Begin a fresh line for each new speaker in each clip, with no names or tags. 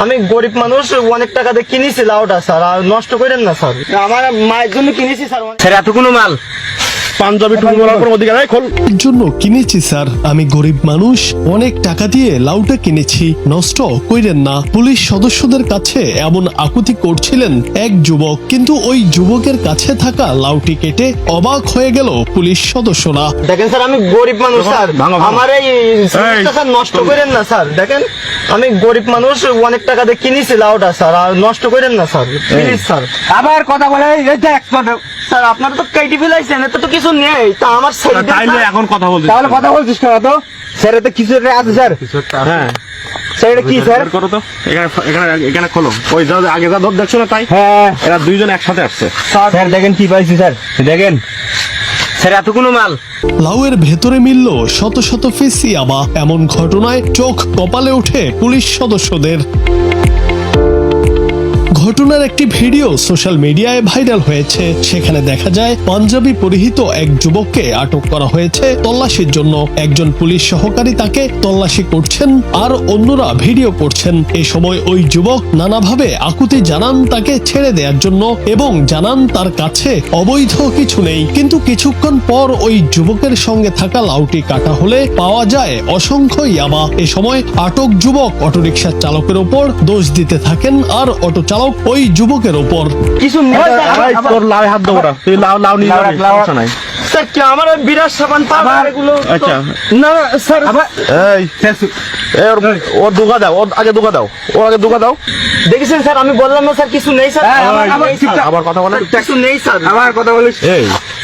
আমি গরিব মানুষ অনেক টাকা দিয়ে কিনেছি লাউটা স্যার আর নষ্ট করেন না স্যার। আমার মায়ের জন্য কিনেছি স্যার অনেক-
স্যার এত কোনো মাল?
পাঞ্জাবি টুপি বলার কোনো অধিকার নেই খোল।
জন্য কিনেছি স্যার। আমি গরিব মানুষ। অনেক টাকা দিয়ে লাউটা কিনেছি। নষ্ট কইরেন না। পুলিশ সদস্যদের কাছে এমন আকুতি করছিলেন এক যুবক। কিন্তু ওই যুবকের কাছে থাকা লাউটি কেটে অবাক হয়ে গেল পুলিশ সদস্যরা।
দেখেন স্যার আমি গরিব মানুষ স্যার। আমার এই জিনিসটা স্যার নষ্ট করেন না স্যার। দেখেন আমি গরিব মানুষ অনেক টাকা দিয়ে কিনেছি লাউটা স্যার। আর নষ্ট করেন না স্যার। Please sir.
আবার কথা বলে এই দেখ
স্যার আপনারা তো কেটে ফেলাইছেন এতে তো কিছু নেই। তা আমার ছেলে
তাইলে এখন কথা বলছি
তাহলে কথা বলছিস কেন তো? স্যার এতে কিছু একটা আছে স্যার।
হ্যাঁ।
স্যার এটা কি স্যার?
করো তো। এখানে এখানে এখানে খোলো। ওই যা আগে যা ধর দেখছ না তাই?
হ্যাঁ।
এরা দুইজন একসাথে আসছে।
স্যার দেখেন কি পাইছি স্যার। দেখেন। স্যার এত কোনো মাল?
লাউয়ের ভেতরে মিলল শত শত ফেসি আবা এমন ঘটনায় চোখ কপালে উঠে পুলিশ সদস্যদের। ঘটনার একটি ভিডিও সোশ্যাল মিডিয়ায় ভাইরাল হয়েছে। সেখানে দেখা যায়, পাঞ্জাবি পরিহিত এক যুবককে আটক করা হয়েছে তল্লাশির জন্য। একজন পুলিশ সহকারী তাকে তল্লাশি করছেন আর অন্যরা ভিডিও করছেন। এ সময় ওই যুবক নানাভাবে আকুতি জানান তাকে ছেড়ে দেওয়ার জন্য এবং জানান তার কাছে অবৈধ কিছু নেই। কিন্তু কিছুক্ষণ পর ওই যুবকের সঙ্গে থাকা লাউটি কাটা হলে পাওয়া যায় অসংখ্য ইয়াবা। এ সময় আটক যুবক অটোরিকশার চালকের ওপর দোষ দিতে থাকেন আর অটো চালক ওই যুবকের ওপর।
কিছু নেই। স্যার।
এই, তোর লাউ হাত দেবো না তুই লাউ লাউ নিয়ে। সমস্যা নাই।
স্যার কি আমার বিরাট সাবান পাউডার এগুলো
আচ্ছা।
না না, স্যার
এই এই, ওর ওর দুগা দাও ওর আগে দুগা দাও ওর আগে দুগা দাও।
দেখেছেন স্যার আমি বললাম না স্যার কিছু নেই স্যার। আমার-
আবার-
কথা বলে
কিছু নেই স্যার।
আবার কথা বলিস।
এই। বাচ্চা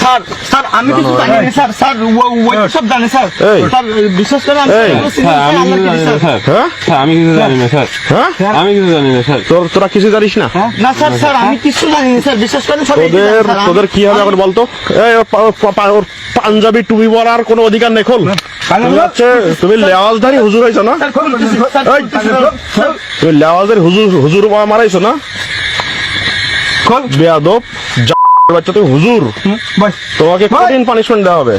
স্যার স্যার আমি কিছু জানি না স্যার স্যার ওই সব জানে স্যার। স্যার বিশ্বাস করেন আমি
এই।
এগুলো চিনি না,
স্যার আমি কিছু জানি না
স্যার।
স্যার।
হ্যাঁ
স্যার আমি কিছু জানি না স্যার।
হ্যাঁ
আমি কিছু জানি না স্যার।
তোর তোরা কিছু জানিস না?
না স্যার স্যার আমি কিছু জানি না স্যার বিশ্বাস করেন সব এই যে
তোদের তোদের কি হবে এখন বলতো? এই ওর পাঞ্জাবি টুপি পরার কোনো অধিকার নেই খোল। তুমি লেওয়াজধারী হুজুর হয়েছো না? তুমি লেওয়াজের হুজুর হুজুর মারাইছো না?
খোল।
বেয়াদব। বাচ্চা তুমি হুজুর তোমাকে কঠিন পানিশমেন্ট দেওয়া হবে?